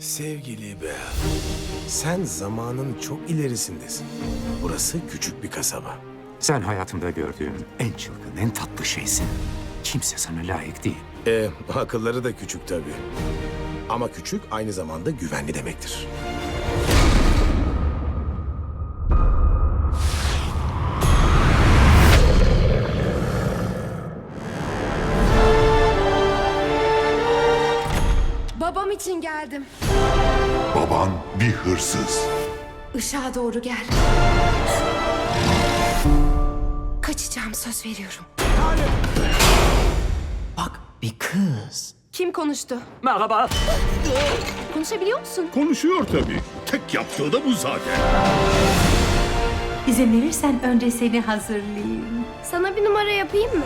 Sevgili Bea, sen zamanın çok ilerisindesin. Burası küçük bir kasaba. Sen hayatımda gördüğüm en çılgın, en tatlı şeysin. Kimse sana layık değil. E, akılları da küçük tabii. Ama küçük aynı zamanda güvenli demektir. Babam için geldim. Baban bir hırsız. Işığa doğru gel. Kaçacağım söz veriyorum. Bak bir kız. Kim konuştu? Merhaba. Konuşabiliyor musun? Konuşuyor tabii. Tek yaptığı da bu zaten. İzin verirsen önce seni hazırlayayım. Sana bir numara yapayım mı?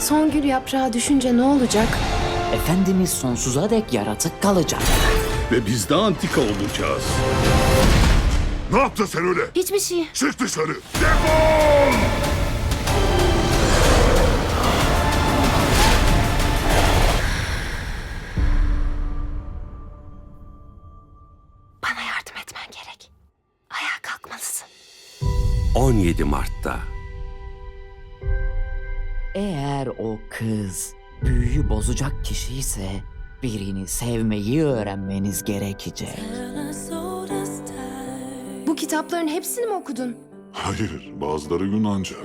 Son gül yaprağı düşünce ne olacak? Efendimiz sonsuza dek yaratık kalacak. Ve biz de antika olacağız. Ne yaptın sen öyle? Hiçbir şey. Çık dışarı. Defol! Bana yardım etmen gerek. Ayağa kalkmalısın. 17 Mart'ta Eğer o kız büyüyü bozacak kişi ise birini sevmeyi öğrenmeniz gerekecek. Bu kitapların hepsini mi okudun? Hayır, bazıları Yunanca.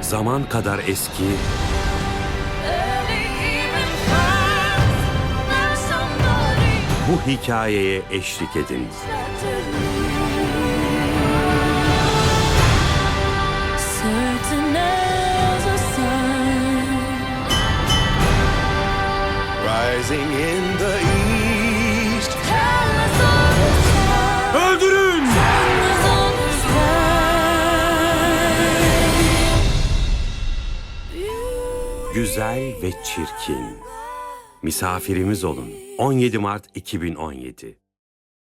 zaman kadar eski bu hikayeye eşlik edin. Güzel ve çirkin. Misafirimiz olun. 17 Mart 2017